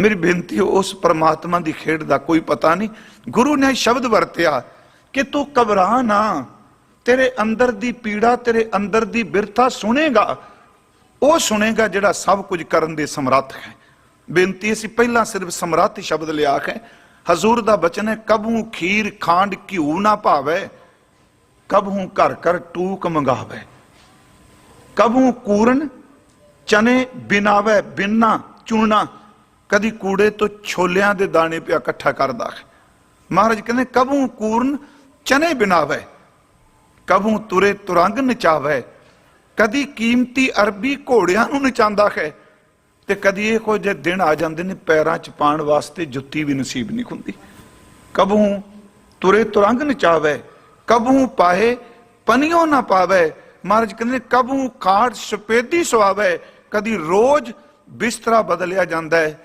ਮੇਰੀ ਬੇਨਤੀ ਹੈ, ਉਸ ਪਰਮਾਤਮਾ ਦੀ ਖੇਡ ਦਾ ਕੋਈ ਪਤਾ ਨਹੀਂ। ਗੁਰੂ ਨੇ ਸ਼ਬਦ ਵਰਤਿਆ ਕਿ ਤੂੰ ਘਬਰਾ ਨਾ। ਤੇਰੇ ਅੰਦਰ ਦੀ ਪੀੜਾ, ਤੇਰੇ ਅੰਦਰ ਦੀ ਬਿਰਥਾ ਸੁਣੇਗਾ। ਉਹ ਸੁਣੇਗਾ ਜਿਹੜਾ ਸਭ ਕੁਝ ਕਰਨ ਦੇ ਸਮਰੱਥ ਹੈ। ਬੇਨਤੀ ਅਸੀਂ ਪਹਿਲਾਂ ਸਿਰਫ ਸਮਰੱਥ ਸ਼ਬਦ ਲਿਆ ਹੈ। ਹਜ਼ੂਰ ਦਾ ਬਚਨ ਹੈ ਕਬੂ ਖੀਰ ਖਾਂਡ ਘਿਊ ਨਾ ਭਾਵੇ, ਕਬਹੂ ਘਰ ਘਰ ਟੂਕ ਮੰਗਾਵੇ। ਕਬਹੂ ਕੂਰਨ ਚਨੇ ਬਿਨਾਵੇ, ਬਿਨਾ ਚੂਣਾ ਕਦੀ ਕੂੜੇ ਤੋਂ ਛੋਲਿਆਂ ਦੇ ਦਾਣੇ ਪਿਆ ਇਕੱਠਾ ਕਰਦਾ ਹੈ। ਮਹਾਰਾਜ ਕਹਿੰਦੇ ਕਬਹੂ ਕੂਰਨ ਚਨੇ ਬਿਨਾਵੇ ਕਬਹੂ ਤੁਰੇ ਤੁਰੰਗ ਨਚਾਵੇ, ਕਦੀ ਕੀਮਤੀ ਅਰਬੀ ਘੋੜਿਆਂ ਨੂੰ ਨਚਾਉਂਦਾ ਹੈ ਤੇ ਕਦੀ ਇਹ ਕੋਈ ਜੇ ਦਿਨ ਆ ਜਾਂਦੇ ਨੇ ਪੈਰਾਂ 'ਚ ਪਾਣ ਵਾਸਤੇ ਜੁੱਤੀ ਵੀ ਨਸੀਬ ਨਹੀਂ ਹੁੰਦੀ। ਕਬਹੂ ਤੁਰੇ ਤੁਰੰਗ ਨਚਾਵੇ ਕਬਹੂ ਪਾਏ ਪਨੀਓ ਨਾ ਪਾਵੇ। ਮਹਾਰਾਜ ਕਹਿੰਦੇ ਕਬਹੂ ਕਾਟ ਸਪੇਦੀ ਸੁਆਵੇ, ਕਦੀ ਰੋਜ਼ ਬਿਸਤਰਾ ਬਦਲਿਆ ਜਾਂਦਾ ਹੈ।